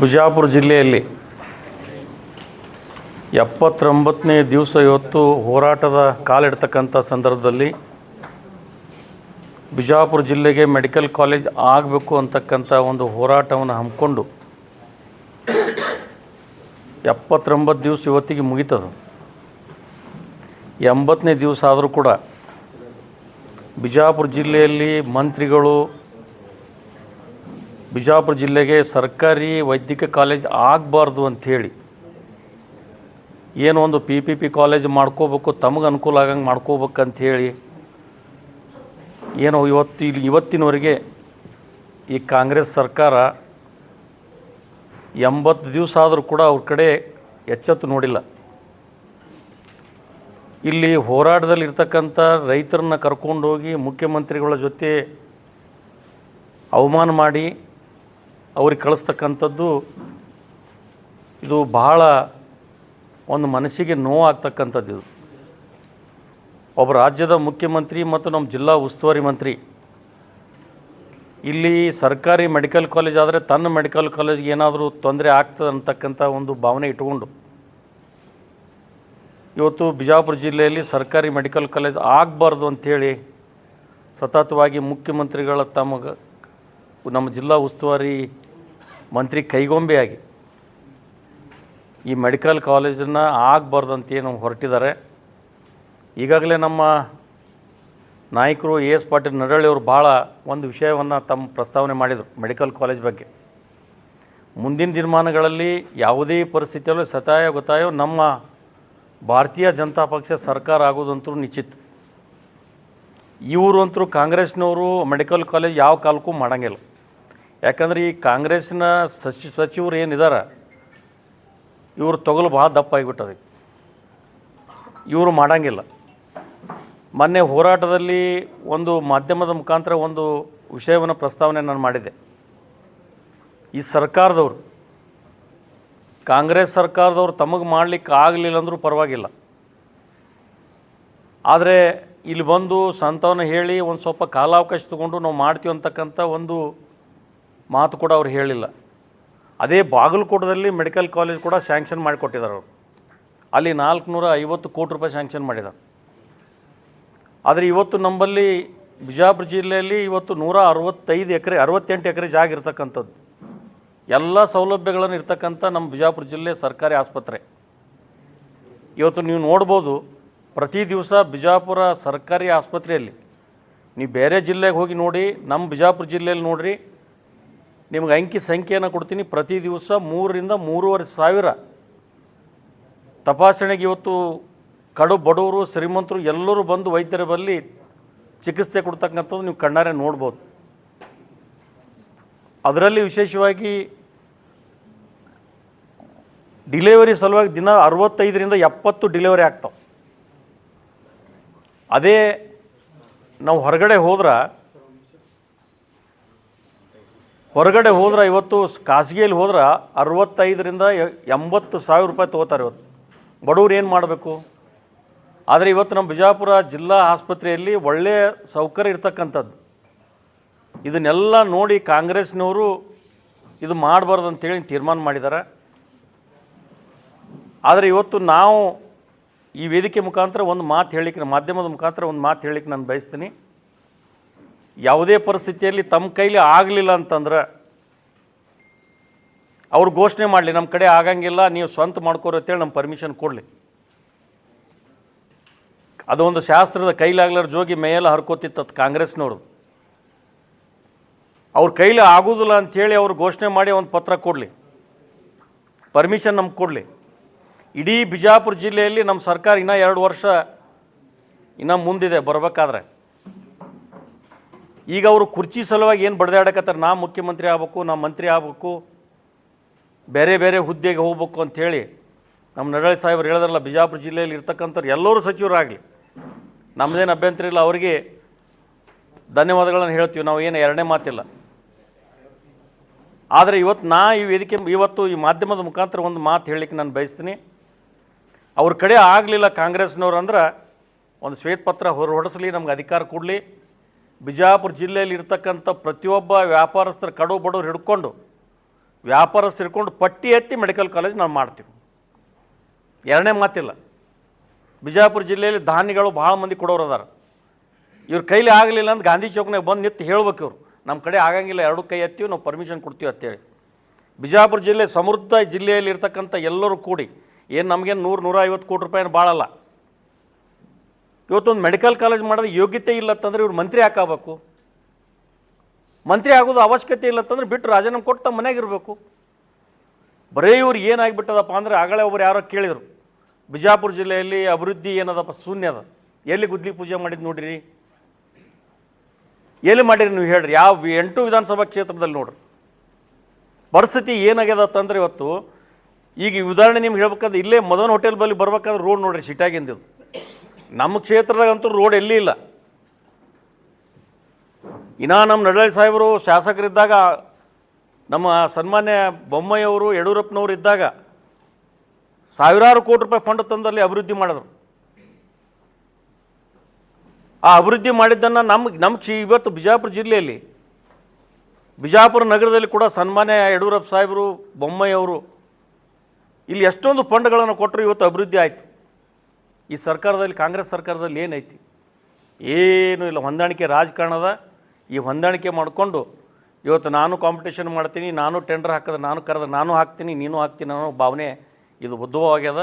ಬಿಜಾಪುರ ಜಿಲ್ಲೆಯಲ್ಲಿ ಎಪ್ಪತ್ತೊಂಬತ್ತನೇ ದಿವಸ ಇವತ್ತು ಹೋರಾಟದ ಕಾಲಿಡ್ತಕ್ಕಂಥ ಸಂದರ್ಭದಲ್ಲಿ ಬಿಜಾಪುರ ಜಿಲ್ಲೆಗೆ ಮೆಡಿಕಲ್ ಕಾಲೇಜ್ ಆಗಬೇಕು ಅಂತಕ್ಕಂಥ ಒಂದು ಹೋರಾಟವನ್ನು ಹಮ್ಮಿಕೊಂಡು ಎಪ್ಪತ್ತೊಂಬತ್ತು ದಿವಸ ಇವತ್ತಿಗೆ ಮುಗೀತದ. ಎಂಬತ್ತನೇ ದಿವಸ ಆದರೂ ಕೂಡ ಬಿಜಾಪುರ ಜಿಲ್ಲೆಯಲ್ಲಿ ಮಂತ್ರಿಗಳು ಬಿಜಾಪುರ ಜಿಲ್ಲೆಗೆ ಸರ್ಕಾರಿ ವೈದ್ಯಕೀಯ ಕಾಲೇಜ್ ಆಗಬಾರ್ದು ಅಂಥೇಳಿ ಏನೋ ಒಂದು ಪಿ ಪಿ ಪಿ ಕಾಲೇಜ್ ಮಾಡ್ಕೋಬೇಕು, ತಮಗೆ ಅನುಕೂಲ ಆಗಂಗೆ ಮಾಡ್ಕೋಬೇಕಂಥೇಳಿ ಏನೋ ಇವತ್ತು ಇಲ್ಲಿ ಇವತ್ತಿನವರೆಗೆ ಈ ಕಾಂಗ್ರೆಸ್ ಸರ್ಕಾರ ಎಂಬತ್ತು ದಿವಸ ಆದರೂ ಕೂಡ ಅವ್ರ ಕಡೆ ಎಚ್ಚೆತ್ತು ನೋಡಿಲ್ಲ. ಇಲ್ಲಿ ಹೋರಾಟದಲ್ಲಿರ್ತಕ್ಕಂಥ ರೈತರನ್ನ ಕರ್ಕೊಂಡೋಗಿ ಮುಖ್ಯಮಂತ್ರಿಗಳ ಜೊತೆ ಅವಮಾನ ಮಾಡಿ ಅವ್ರಿಗೆ ಕಳಿಸ್ತಕ್ಕಂಥದ್ದು ಇದು ಬಹಳ ಒಂದು ಮನಸ್ಸಿಗೆ ನೋವು ಆಗ್ತಕ್ಕಂಥದ್ದು ಇದು. ಒಬ್ಬ ರಾಜ್ಯದ ಮುಖ್ಯಮಂತ್ರಿ ಮತ್ತು ನಮ್ಮ ಜಿಲ್ಲಾ ಉಸ್ತುವಾರಿ ಮಂತ್ರಿ. ಇಲ್ಲಿ ಸರ್ಕಾರಿ ಮೆಡಿಕಲ್ ಕಾಲೇಜ್ ಆದರೆ ತನ್ನ ಮೆಡಿಕಲ್ ಕಾಲೇಜ್ಗೆ ಏನಾದರೂ ತೊಂದರೆ ಆಗ್ತದೆ ಅಂತಕ್ಕಂಥ ಒಂದು ಭಾವನೆ ಇಟ್ಕೊಂಡು ಇವತ್ತು ಬಿಜಾಪುರ ಜಿಲ್ಲೆಯಲ್ಲಿ ಸರ್ಕಾರಿ ಮೆಡಿಕಲ್ ಕಾಲೇಜ್ ಆಗಬಾರ್ದು ಅಂಥೇಳಿ ಸತತವಾಗಿ ಮುಖ್ಯಮಂತ್ರಿಗಳ ತಮಗೆ ನಮ್ಮ ಜಿಲ್ಲಾ ಉಸ್ತುವಾರಿ ಮಂತ್ರಿ ಕೈಗೊಂಬೆಯಾಗಿ. ಈ ಮೆಡಿಕಲ್ ಕಾಲೇಜನ್ನ ಆಗಬಾರ್ದು ಅಂತೇನು ಹೊರಟಿದ್ದಾರೆ. ಈಗಾಗಲೇ ನಮ್ಮ ನಾಯಕರು ಎ ಎಸ್ ಪಾಟೀಲ್ ನಡಳ್ಳಿ ಅವರು ಭಾಳ ಒಂದು ವಿಷಯವನ್ನು ತಮ್ಮ ಪ್ರಸ್ತಾವನೆ ಮಾಡಿದರು ಮೆಡಿಕಲ್ ಕಾಲೇಜ್ ಬಗ್ಗೆ. ಮುಂದಿನ ದಿನಮಾನಗಳಲ್ಲಿ ಯಾವುದೇ ಪರಿಸ್ಥಿತಿಯಲ್ಲೂ ಸತಾಯ ಗೊತ್ತಾಯೋ ನಮ್ಮ ಭಾರತೀಯ ಜನತಾ ಪಕ್ಷ ಸರ್ಕಾರ ಆಗೋದಂತೂ ನಿಶ್ಚಿತ. ಇವರು ಅಂತರೂ ಕಾಂಗ್ರೆಸ್ನವರು ಮೆಡಿಕಲ್ ಕಾಲೇಜ್ ಯಾವ ಕಾಲಕ್ಕೂ ಮಾಡಂಗಿಲ್ಲ. ಯಾಕಂದ್ರೆ ಈ ಕಾಂಗ್ರೆಸ್ನ ಸಚಿ, ಸಚಿವರು ಏನಿದ್ದಾರೆ ಇವರು ತೊಗಲು ಭಾಳ ದಪ್ಪ ಆಗಿಬಿಟ್ಟದೆ ಇವರು ಮಾಡಂಗಿಲ್ಲ. ಮೊನ್ನೆ ಹೋರಾಟದಲ್ಲಿ ಒಂದು ಮಾಧ್ಯಮದ ಮುಖಾಂತರ ಒಂದು ವಿಷಯವನ್ನು ಪ್ರಸ್ತಾವನೆ ನಾನು ಮಾಡಿದ್ದೆ. ಈ ಸರ್ಕಾರದವರು, ಕಾಂಗ್ರೆಸ್ ಸರ್ಕಾರದವರು ತಮಗೆ ಮಾಡಲಿಕ್ಕೆ ಆಗಲಿಲ್ಲ ಅಂದರೂ ಪರವಾಗಿಲ್ಲ. ಆದರೆ ಇಲ್ಲಿ ಬಂದು ಸಂತವನ ಹೇಳಿ ಒಂದು ಸ್ವಲ್ಪ ಕಾಲಾವಕಾಶ ತಗೊಂಡು ನಾವು ಮಾಡ್ತೀವಿ ಅಂತಕ್ಕಂಥ ಒಂದು ಮಾತು ಕೂಡ ಅವ್ರು ಹೇಳಿಲ್ಲ. ಅದೇ ಬಾಗಲಕೋಟದಲ್ಲಿ ಮೆಡಿಕಲ್ ಕಾಲೇಜ್ ಕೂಡ ಸ್ಯಾಂಕ್ಷನ್ ಮಾಡಿಕೊಟ್ಟಿದ್ದಾರೆ ಅವರು. ಅಲ್ಲಿ ನಾಲ್ಕುನೂರ ಐವತ್ತು ಕೋಟಿ ರೂಪಾಯಿ ಸ್ಯಾಂಕ್ಷನ್ ಮಾಡಿದ್ದಾರೆ. ಆದರೆ ಇವತ್ತು ನಮ್ಮಲ್ಲಿ ಬಿಜಾಪುರ ಜಿಲ್ಲೆಯಲ್ಲಿ ಇವತ್ತು ನೂರ ಅರವತ್ತೈದು ಎಕರೆ, ಅರವತ್ತೆಂಟು ಎಕರೆ ಜಾಗ ಇರ್ತಕ್ಕಂಥದ್ದು. ಎಲ್ಲ ಸೌಲಭ್ಯಗಳನ್ನು ಇರ್ತಕ್ಕಂಥ ನಮ್ಮ ಬಿಜಾಪುರ ಜಿಲ್ಲೆ ಸರ್ಕಾರಿ ಆಸ್ಪತ್ರೆ. ಇವತ್ತು ನೀವು ನೋಡ್ಬೋದು, ಪ್ರತಿ ದಿವಸ ಬಿಜಾಪುರ ಸರ್ಕಾರಿ ಆಸ್ಪತ್ರೆಯಲ್ಲಿ, ನೀವು ಬೇರೆ ಜಿಲ್ಲೆಗೆ ಹೋಗಿ ನೋಡಿ, ನಮ್ಮ ಬಿಜಾಪುರ ಜಿಲ್ಲೆಯಲ್ಲಿ ನೋಡ್ರಿ ನಿಮ್ಗೆ ಅಂಕಿ ಸಂಖ್ಯೆಯನ್ನು ಕೊಡ್ತೀನಿ. ಪ್ರತಿ ದಿವಸ ಮೂರರಿಂದ ಮೂರುವರೆ ಸಾವಿರ. ತಪಾಸಣೆಗೆ ಇವತ್ತು ಕಡು ಬಡವರು, ಶ್ರೀಮಂತರು ಎಲ್ಲರೂ ಬಂದು ವೈದ್ಯರ ಬಳಿ ಚಿಕಿತ್ಸೆ ಕೊಡ್ತಕ್ಕಂಥದ್ದು ನೀವು ಕಣ್ಣಾರೆ ನೋಡ್ಬೋದು. ಅದರಲ್ಲಿ ವಿಶೇಷವಾಗಿ ಡಿಲೆವರಿ ಸಲುವಾಗಿ ದಿನ ಅರವತ್ತೈದರಿಂದ ಎಪ್ಪತ್ತು ಡಿಲೆವರಿ ಆಗ್ತಾವೆ. ಅದೇ ನಾವು ಹೊರಗಡೆ ಹೋದ್ರೆ ಹೊರಗಡೆ ಹೋದ್ರೆ ಇವತ್ತು ಖಾಸಗಿಯಲ್ಲಿ ಹೋದ್ರೆ ಅರವತ್ತೈದರಿಂದ ಎಂಬತ್ತು ಸಾವಿರ ರೂಪಾಯಿ ತೊಗೋತಾರೆ ಇವತ್ತು. ಬಡವ್ರು ಏನು ಮಾಡಬೇಕು? ಆದರೆ ಇವತ್ತು ನಮ್ಮ ಬಿಜಾಪುರ ಜಿಲ್ಲಾ ಆಸ್ಪತ್ರೆಯಲ್ಲಿ ಒಳ್ಳೆಯ ಸೌಕರ್ಯ ಇರ್ತಕ್ಕಂಥದ್ದು. ಇದನ್ನೆಲ್ಲ ನೋಡಿ ಕಾಂಗ್ರೆಸ್ನವರು ಇದು ಮಾಡಬಾರ್ದು ಅಂತೇಳಿ ತೀರ್ಮಾನ ಮಾಡಿದ್ದಾರೆ. ಆದರೆ ಇವತ್ತು ನಾವು ಈ ವೇದಿಕೆ ಮುಖಾಂತರ ಒಂದು ಮಾತು ಹೇಳಿಕ್ಕೆ, ಮಾಧ್ಯಮದ ಮುಖಾಂತರ ಒಂದು ಮಾತು ಹೇಳಿಕ್ಕೆ ನಾನು ಬಯಸ್ತೀನಿ. ಯಾವುದೇ ಪರಿಸ್ಥಿತಿಯಲ್ಲಿ ತಮ್ಮ ಕೈಲಿ ಆಗಲಿಲ್ಲ ಅಂತಂದ್ರೆ ಅವ್ರು ಘೋಷಣೆ ಮಾಡಲಿ, ನಮ್ಮ ಕಡೆ ಆಗಂಗಿಲ್ಲ, ನೀವು ಸ್ವಂತ ಮಾಡ್ಕೋರಿ ಅಂತೇಳಿ ನಮ್ಮ ಪರ್ಮಿಷನ್ ಕೊಡಲಿ. ಅದೊಂದು ಶಾಸ್ತ್ರದ ಕೈಲಾಗ್ಲಾರ ಜೋಗಿ ಮೇಯೆಲ್ಲ ಹರ್ಕೋತಿತ್ತು ಅದು ಕಾಂಗ್ರೆಸ್ನವರು. ಅವ್ರ ಕೈಲಿ ಆಗೋದಿಲ್ಲ ಅಂಥೇಳಿ ಅವ್ರು ಘೋಷಣೆ ಮಾಡಿ ಒಂದು ಪತ್ರ ಕೊಡಲಿ. ಪರ್ಮಿಷನ್ ನಮ್ಗೆ ಕೊಡಲಿ. ಇಡೀ ಬಿಜಾಪುರ ಜಿಲ್ಲೆಯಲ್ಲಿ ನಮ್ಮ ಸರ್ಕಾರ ಇನ್ನೂ ಎರಡು ವರ್ಷ ಇನ್ನೂ ಮುಂದಿದೆ ಬರಬೇಕಾದ್ರೆ. ಈಗ ಅವರು ಕುರ್ಚಿ ಸಲುವಾಗಿ ಏನು ಬಡ್ದಾಡಕತ್ತಾರೆ? ನಾ ಮುಖ್ಯಮಂತ್ರಿ ಆಗ್ಬೇಕು, ನಾ ಮಂತ್ರಿ ಆಗ್ಬೇಕು, ಬೇರೆ ಬೇರೆ ಹುದ್ದೆಗೆ ಹೋಗ್ಬೇಕು ಅಂಥೇಳಿ ನಮ್ಮ ನಡಳಿ ಸಾಹೇಬ್ರು ಹೇಳಿದ್ರಲ್ಲ, ಬಿಜಾಪುರ ಜಿಲ್ಲೆಯಲ್ಲಿ ಇರ್ತಕ್ಕಂಥವ್ರು ಎಲ್ಲರೂ ಸಚಿವರಾಗಲಿ. ನಮ್ಮದೇನು ಅಭ್ಯಂತರ ಇಲ್ಲ, ಅವರಿಗೆ ಧನ್ಯವಾದಗಳನ್ನು ಹೇಳ್ತೀವಿ. ನಾವು ಏನು ಎರಡನೇ ಮಾತಿಲ್ಲ. ಆದರೆ ಇವತ್ತು ನಾ ಈ ವೇದಿಕೆ, ಇವತ್ತು ಈ ಮಾಧ್ಯಮದ ಮುಖಾಂತರ ಒಂದು ಮಾತು ಹೇಳಲಿಕ್ಕೆ ನಾನು ಬಯಸ್ತೀನಿ. ಅವ್ರ ಕಡೆ ಆಗಲಿಲ್ಲ ಕಾಂಗ್ರೆಸ್ನವ್ರು ಅಂದ್ರೆ ಒಂದು ಶ್ವೇತಪತ್ರ ಹೊರ ಹೊಡೆಸಲಿ, ನಮ್ಗೆ ಅಧಿಕಾರ ಕೊಡಲಿ. ಬಿಜಾಪುರ ಜಿಲ್ಲೆಯಲ್ಲಿ ಇರ್ತಕ್ಕಂಥ ಪ್ರತಿಯೊಬ್ಬ ವ್ಯಾಪಾರಸ್ಥರು ಕಡು ಬಡವ್ರು ಹಿಡ್ಕೊಂಡು, ವ್ಯಾಪಾರಸ್ಥರು ಹಿಡ್ಕೊಂಡು ಪಟ್ಟಿ ಎತ್ತಿ ಮೆಡಿಕಲ್ ಕಾಲೇಜ್ ನಾವು ಮಾಡ್ತೀವಿ. ಎರಡನೇ ಮಾತಿಲ್ಲ. ಬಿಜಾಪುರ ಜಿಲ್ಲೆಯಲ್ಲಿ ಧಾನ್ಯಗಳು ಭಾಳ ಮಂದಿ ಕೊಡೋರು ಅದಾರ. ಇವ್ರ ಕೈಲಿ ಆಗಲಿಲ್ಲ ಅಂತ ಗಾಂಧಿ ಚೌಕ್ನಾಗ ಬಂದು ನಿಂತು ಹೇಳ್ಬೇಕು ಇವ್ರು. ನಮ್ಮ ಕಡೆ ಆಗಂಗಿಲ್ಲ, ಎರಡು ಕೈ ಎತ್ತೀವಿ, ನಾವು ಪರ್ಮಿಷನ್ ಕೊಡ್ತೀವಿ ಅಂತೇಳಿ. ಬಿಜಾಪುರ ಜಿಲ್ಲೆ ಸಮೃದ್ಧ ಜಿಲ್ಲೆಯಲ್ಲಿ ಇರ್ತಕ್ಕಂಥ ಎಲ್ಲರೂ ಕೂಡಿ, ಏನು ನಮಗೇನು ನೂರು ನೂರ ಐವತ್ತು ಕೋಟಿ ರೂಪಾಯಿನ ಭಾಳಲ್ಲ ಇವತ್ತೊಂದು ಮೆಡಿಕಲ್ ಕಾಲೇಜ್ ಮಾಡೋದು ಯೋಗ್ಯತೆ ಇಲ್ಲ ಅಂತಂದ್ರೆ ಇವ್ರು ಮಂತ್ರಿ ಹಾಕಬೇಕು. ಮಂತ್ರಿ ಆಗೋದು ಅವಶ್ಯಕತೆ ಇಲ್ಲ ಅಂತಂದ್ರೆ ಬಿಟ್ಟು ರಾಜೀನಾಮೆ ಕೊಟ್ಟು ತಮ್ಮ ಮನೆಯಾಗ ಇರಬೇಕು. ಬರೀ ಇವ್ರು ಏನಾಗಿಬಿಟ್ಟದಪ್ಪ ಅಂದ್ರೆ ಆಗಲೇ ಒಬ್ಬರು ಯಾರೋ ಕೇಳಿದರು. ಬಿಜಾಪುರ ಜಿಲ್ಲೆಯಲ್ಲಿ ಅಭಿವೃದ್ಧಿ ಏನದಪ್ಪ? ಶೂನ್ಯ ಅದ. ಎಲ್ಲಿ ಗುದ್ಲಿ ಪೂಜೆ ಮಾಡಿದ್ದು ನೋಡಿರಿ? ಎಲ್ಲಿ ಮಾಡಿರಿ ನೀವು ಹೇಳ್ರಿ? ಯಾವ ಎಂಟು ವಿಧಾನಸಭಾ ಕ್ಷೇತ್ರದಲ್ಲಿ ನೋಡ್ರಿ. ಪರಿಸ್ಥಿತಿ ಏನಾಗ್ಯದ ಅಂತಂದ್ರೆ ಇವತ್ತು, ಈಗ ಉದಾಹರಣೆ ನಿಮ್ಗೆ ಹೇಳ್ಬೇಕಾದ್ರೆ ಇಲ್ಲೇ ಮದನ್ ಹೋಟೆಲ್ ಬಳಿ ಬರ್ಬೇಕಾದ್ರೆ ರೋಡ್ ನೋಡ್ರಿ ಸಿಟ್ಟಾಗಿಂದಿದ್ದು ನಮ್ಮ ಕ್ಷೇತ್ರದಾಗಂತೂ ರೋಡ್ ಎಲ್ಲಿ ಇಲ್ಲ. ಇನ್ನ ನಮ್ಮ ನಡಳಿ ಸಾಹೇಬರು ಶಾಸಕರಿದ್ದಾಗ, ನಮ್ಮ ಸನ್ಮಾನ್ಯ ಬೊಮ್ಮಾಯಿಯವರು ಯಡಿಯೂರಪ್ಪನವರು ಇದ್ದಾಗ ಸಾವಿರಾರು ಕೋಟಿ ರೂಪಾಯಿ ಫಂಡ್ ತಂದಲ್ಲಿ ಅಭಿವೃದ್ಧಿ ಮಾಡಿದ್ರು. ಆ ಅಭಿವೃದ್ಧಿ ಮಾಡಿದ್ದನ್ನು ನಮ್ಮ ನಮ್ಮ ಚಿ ಇವತ್ತು ಬಿಜಾಪುರ ಜಿಲ್ಲೆಯಲ್ಲಿ, ಬಿಜಾಪುರ ನಗರದಲ್ಲಿ ಕೂಡ ಸನ್ಮಾನ್ಯ ಯಡಿಯೂರಪ್ಪ ಸಾಹೇಬರು ಬೊಮ್ಮಾಯಿಯವರು ಇಲ್ಲಿ ಎಷ್ಟೊಂದು ಫಂಡ್ಗಳನ್ನು ಕೊಟ್ಟರು ಇವತ್ತು ಅಭಿವೃದ್ಧಿ ಆಯಿತು. ಈ ಸರ್ಕಾರದಲ್ಲಿ, ಕಾಂಗ್ರೆಸ್ ಸರ್ಕಾರದಲ್ಲಿ ಏನೈತಿ? ಏನೂ ಇಲ್ಲ. ಹೊಂದಾಣಿಕೆ ರಾಜಕಾರಣದ, ಈ ಹೊಂದಾಣಿಕೆ ಮಾಡಿಕೊಂಡು ಇವತ್ತು ನಾನು ಕಾಂಪಿಟೇಷನ್ ಮಾಡ್ತೀನಿ, ನಾನು ಟೆಂಡರ್ ಹಾಕಿದ್ರೆ ನಾನು ಕರೆದ್ರೆ ನಾನು ಹಾಕ್ತೀನಿ, ನೀನು ಹಾಕ್ತೀನಿ ಅನ್ನೋ ಭಾವನೆ ಇದು ಉದ್ಭವವಾಗ್ಯದ.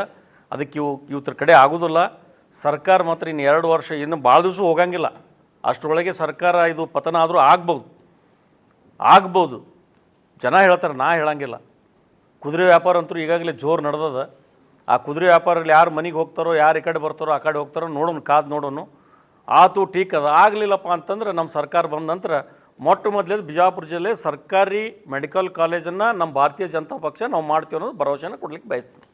ಅದಕ್ಕೆ ಇವು, ಇವತ್ತರ ಕಡೆ ಆಗೋದಿಲ್ಲ. ಸರ್ಕಾರ ಮಾತ್ರ ಇನ್ನು ಎರಡು ವರ್ಷ, ಇನ್ನು ಭಾಳ ದಿವಸ ಹೋಗಂಗಿಲ್ಲ. ಅಷ್ಟರೊಳಗೆ ಸರ್ಕಾರ ಇದು ಪತನ ಆದರೂ ಆಗ್ಬೋದು. ಆಗ್ಬೋದು. ಜನ ಹೇಳ್ತಾರೆ, ನಾ ಹೇಳಂಗಿಲ್ಲ. ಕುದುರೆ ವ್ಯಾಪಾರ ಅಂತೂ ಈಗಾಗಲೇ ಜೋರು ನಡೆದದ. ಆ ಕುದುರೆ ವ್ಯಾಪಾರಲ್ಲಿ ಯಾರು ಮನೆಗೆ ಹೋಗ್ತಾರೋ, ಯಾರು ಈ ಕಡೆ ಬರ್ತಾರೋ, ಆ ಕಡೆ ಹೋಗ್ತಾರೋ ನೋಡೋಣ ಕಾದು ನೋಡೋಣ ಆತು ಟೀಕ್ ಅದು. ಆಗಲಿಲ್ಲಪ್ಪ ಅಂತಂದ್ರೆ ನಮ್ಮ ಸರ್ಕಾರ ಬಂದ ನಂತರ ಮೊಟ್ಟ ಮೊದಲೇದು ಬಿಜಾಪುರ ಜಿಲ್ಲೆ ಸರ್ಕಾರಿ ಮೆಡಿಕಲ್ ಕಾಲೇಜನ್ನು ನಮ್ಮ ಭಾರತೀಯ ಜನತಾ ಪಕ್ಷ ನಾವು ಮಾಡ್ತೀವಿ ಅನ್ನೋದು ಭರವಸೆನ ಕೊಡ್ಲಿಕ್ಕೆ ಬಯಸ್ತೀನಿ.